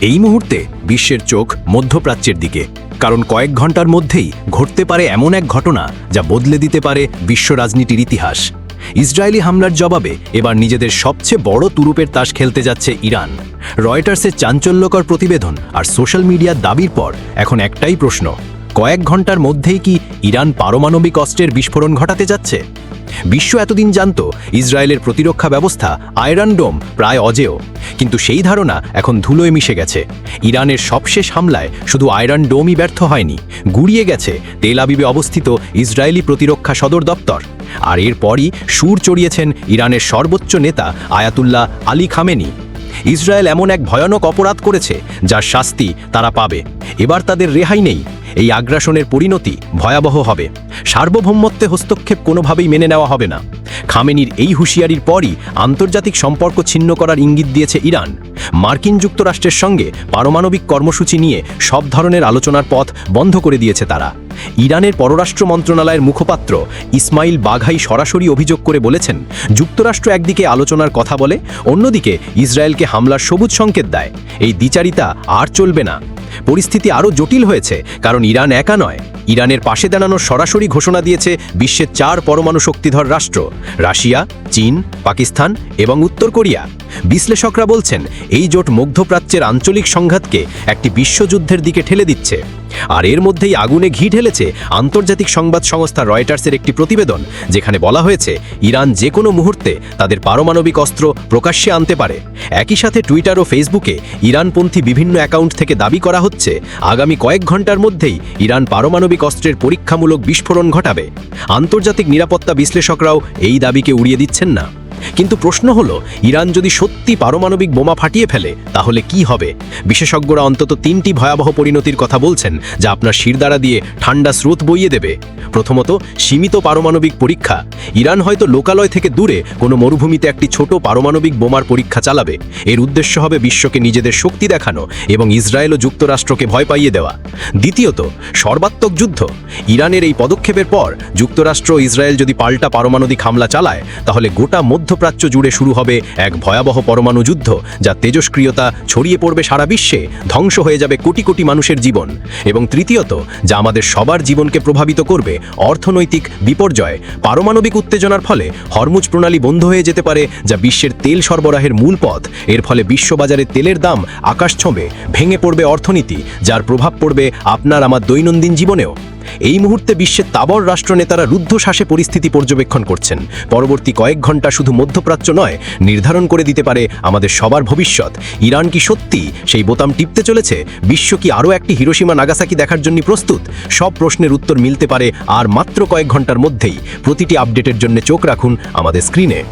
এই মুহূর্তে বিশ্বের চোখ মধ্যপ্রাচ্যের দিকে, কারণ কয়েক ঘণ্টার মধ্যেই ঘটতে পারে এমন এক ঘটনা যা বদলে দিতে পারে বিশ্ব রাজনীতির ইতিহাস। ইসরায়েলি হামলার জবাবে এবার নিজেদের সবচেয়ে বড় তুরুপের তাস খেলতে যাচ্ছে ইরান। রয়টার্সের চাঞ্চল্যকর প্রতিবেদন আর সোশ্যাল মিডিয়ার দাবির পর এখন একটাই প্রশ্ন, কয়েক ঘণ্টার মধ্যেই কি ইরান পারমাণবিক অস্ত্রের বিস্ফোরণ ঘটাতে যাচ্ছে? বিশ্ব এতদিন জানত, ইসরায়েলের প্রতিরক্ষা ব্যবস্থা আয়রন ডোম প্রায় অজেয়। কিন্তু সেই ধারণা এখন ধুলোয় মিশে গেছে। ইরানের সবশেষ হামলায় শুধু আয়রন ডোমই ব্যর্থ হয়নি, গুড়িয়ে গেছে তেল আবিবে অবস্থিত ইসরায়েলি প্রতিরক্ষা সদর দপ্তর। আর এরপরই সুর চড়িয়েছেন ইরানের সর্বোচ্চ নেতা আয়াতুল্লাহ আলী খামেনি। ইসরায়েল এমন এক ভয়ানক অপরাধ করেছে, যার শাস্তি তারা পাবে। এবার তাদের রেহাই নেই এই আগ্রাসনের পরিণতি ভয়াবহ হবে। সার্বভৌমত্বে হস্তক্ষেপ কোনোভাবেই মেনে নেওয়া হবে না। খামেনির এই হুঁশিয়ারির পরই আন্তর্জাতিক সম্পর্ক ছিন্ন করার ইঙ্গিত দিয়েছে ইরান। মার্কিন যুক্তরাষ্ট্রের সঙ্গে পারমাণবিক কর্মসূচি নিয়ে সব ধরনের আলোচনার পথ বন্ধ করে দিয়েছে তারা। ইরানের পররাষ্ট্র মন্ত্রণালয়ের মুখপাত্র ইসমাইল বাঘাই সরাসরি অভিযোগ করে বলেছেন, যুক্তরাষ্ট্র একদিকে আলোচনার কথা বলে, অন্যদিকে ইসরায়েলকে হামলার সবুজ সংকেত দেয়। এই দ্বিচারিতা আর চলবে না। পরিস্থিতি আরও জটিল হয়েছে, কারণ ইরান একা নয়। ইরানের পাশে দাঁড়ানোর সরাসরি ঘোষণা দিয়েছে বিশ্বের চার পরমাণু শক্তিধর রাষ্ট্র, রাশিয়া, চীন, পাকিস্তান এবং উত্তর কোরিয়া। বিশ্লেষকরা বলছেন, এই জোট মধ্যপ্রাচ্যের আঞ্চলিক সংঘাতকে একটি বিশ্বযুদ্ধের দিকে ঠেলে দিচ্ছে। আর এর মধ্যেই আগুনে ঘি ঢেলেছে আন্তর্জাতিক সংবাদ সংস্থা রয়টার্সের একটি প্রতিবেদন, যেখানে বলা হয়েছে, ইরান যে কোনো মুহূর্তে তাদের পারমাণবিক অস্ত্র প্রকাশ্যে আনতে পারে। একই সাথে টুইটার ও ফেসবুকে ইরানপন্থী বিভিন্ন অ্যাকাউন্ট থেকে দাবি করা হচ্ছে, আগামী কয়েক ঘণ্টার মধ্যেই ইরান পারমাণবিক অস্ত্রের পরীক্ষামূলক বিস্ফোরণ ঘটাবে। আন্তর্জাতিক নিরাপত্তা বিশ্লেষকরাও এই দাবিকে উড়িয়ে দিচ্ছেন না। কিন্তু প্রশ্ন হলো, ইরান যদি সত্যি পারমাণবিক বোমা ফাটিয়ে ফেলে, তাহলে কি হবে? বিশেষজ্ঞরা অন্তত তিনটি ভয়াবহ পরিণতির কথা বলছেন, যা আপনার শিরদাঁড়া দিয়ে ঠান্ডা স্রোত বইয়ে দেবে। প্রথমত, সীমিত পারমাণবিক পরীক্ষা। ইরান হয়তো লোকালয় থেকে দূরে কোনো মরুভূমিতে একটি ছোট পারমাণবিক বোমার পরীক্ষা চালাবে। এর উদ্দেশ্য হবে বিশ্বকে নিজেদের শক্তি দেখানো এবং ইসরায়েল ও যুক্তরাষ্ট্রকে ভয় পাইয়ে দেওয়া। দ্বিতীয়ত, সর্বাত্মক যুদ্ধ। ইরানের এই পদক্ষেপের পর, যুক্তরাষ্ট্র ইসরায়েল যদি পাল্টা পারমাণবিক হামলা চালায়, তাহলে গোটা মধ্যপ্রাচ্য জুড়ে শুরু হবে এক ভয়াবহ পরমাণু যুদ্ধ, যা তেজস্ক্রিয়তা ছড়িয়ে পড়বে সারা বিশ্বে, ধ্বংস হয়ে যাবে কোটি কোটি মানুষের জীবন। এবং তৃতীয়ত, যা আমাদের সবার জীবনকে প্রভাবিত করবে, অর্থনৈতিক বিপর্যয়, পারমাণবিক উত্তেজনার ফলে হরমুজ প্রণালী বন্ধ হয়ে যেতে পারে, যা বিশ্বের তেল সরবরাহের মূল পথ। এর ফলে বিশ্ববাজারে তেলের দাম আকাশ ছোঁবে, ভেঙে পড়বে অর্থনীতি, যার প্রভাব পড়বে আপনার আমার দৈনন্দিন জীবনেও। এই মুহূর্তে বিশ্বের তাবর রাষ্ট্রনেতারা রুদ্ধশ্বাসে পরিস্থিতি পর্যবেক্ষণ করছেন। পরবর্তী কয়েক ঘণ্টা শুধু মধ্যপ্রাচ্য নয়, নির্ধারণ করে দিতে পারে আমাদের সবার ভবিষ্যৎ। ইরান কি সত্যি সেই বোতাম টিপতে চলেছে? বিশ্ব কি আরও একটি হিরোসীমা নাগাসাকি দেখার জন্য প্রস্তুত? সব প্রশ্নের উত্তর মিলতে পারে আর মাত্র কয়েক ঘণ্টার মধ্যেই। প্রতিটি আপডেটের জন্য চোখ রাখুন আমাদের স্ক্রিনে।